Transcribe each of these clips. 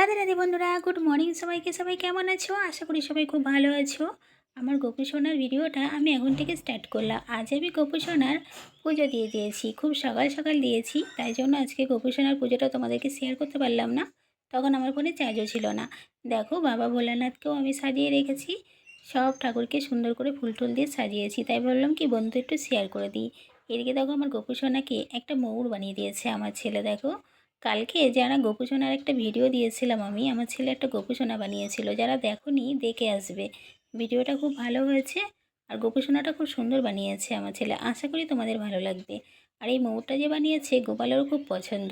রাধে রাধে বন্ধুরা, good morning সবাইকে। সবাই কেমন আছো? আশা করি সবাই খুব ভালো আছো। আমার গোপু সোনার ভিডিওটা আমি এখন থেকে স্টার্ট করলাম। আজ আমি গোপু সোনার পুজো দিয়ে দিয়েছি। খুব সকাল সকাল দিয়েছি, তাই জন্য আজকে গোপু সোনার পুজোটা তোমাদেরকে শেয়ার করতে পারলাম না। তখন আমার ফোনে চার্জও ছিল না। দেখো, বাবা ভোলানাথকেও আমি সাজিয়ে রেখেছি। সব ঠাকুরকে সুন্দর করে ফুল টুল দিয়ে সাজিয়েছি। তাই বললাম কি, বন্ধু একটু শেয়ার করে দিই। এদিকে দেখো, আমার গোপু সোনাকে একটা ময়ূর বানিয়ে দিয়েছে আমার ছেলে, দেখো। কালকে যারা গোপুসোনার একটা ভিডিও দিয়েছিলাম আমি, আমার ছেলে একটা গোপুসোনা বানিয়েছিল, যারা দেখোনি দেখে আসবে। ভিডিওটা খুব ভালো হয়েছে আর গোপুসোনাটা খুব সুন্দর বানিয়েছে আমার ছেলে, আশা করি তোমাদের ভালো লাগবে। আর এই ময়ূরটা যে বানিয়েছে গোপালেরও খুব পছন্দ।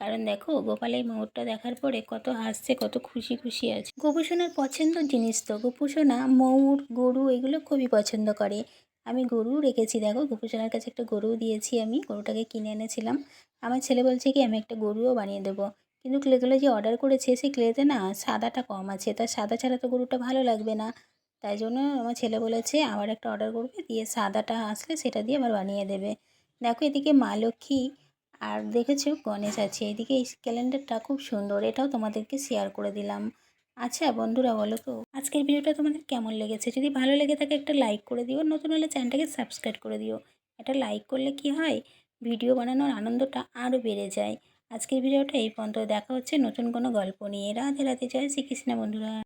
কারণ দেখো, গোপাল এই ময়ূরটা দেখার পরে কত হাসছে, কত খুশি খুশি আছে। গোপুসোনার পছন্দর জিনিস তো, গোপুসোনা, ময়ূর, গরু এগুলো খুবই পছন্দ করে। আমি গরুও রেখেছি, দেখো। গোপুসোনার কাছে একটা গরুও দিয়েছি আমি, গরুটাকে কিনে এনেছিলাম। আমার ছেলে বলছে কি, আমি একটা গরুও বানিয়ে দেবো। কিন্তু ক্লেগুলো যে অর্ডার করেছে, সেই ক্লেতে না সাদাটা কম আছে। তার সাদা ছাড়া তো গরুটা ভালো লাগবে না। তাই জন্য আমার ছেলে বলেছে, আবার একটা অর্ডার করবে, দিয়ে সাদাটা আসলে সেটা দিয়ে আবার বানিয়ে দেবে। দেখো, এদিকে মা লক্ষ্মী আর দেখেছ, গণেশ আছে। এদিকে এই ক্যালেন্ডারটা খুব সুন্দর, এটাও তোমাদেরকে শেয়ার করে দিলাম। আচ্ছা বন্ধুরা বলো তো, আজকের ভিডিওটা তোমাদের কেমন লেগেছে? যদি ভালো লেগে থাকে একটা লাইক করে দিও, নতুন হলে চ্যানেলটাকে সাবস্ক্রাইব করে দিও। একটা লাইক করলে কি হয়? ভিডিও বানানোর আনন্দটা আরও বেড়ে যায়। আজকের ভিডিওটা এই পর্যন্ত দেখা হচ্ছে নতুন কোনো গল্প নিয়ে। রাধে রাধে, জয় শ্রীকৃষ্ণ বন্ধুরা।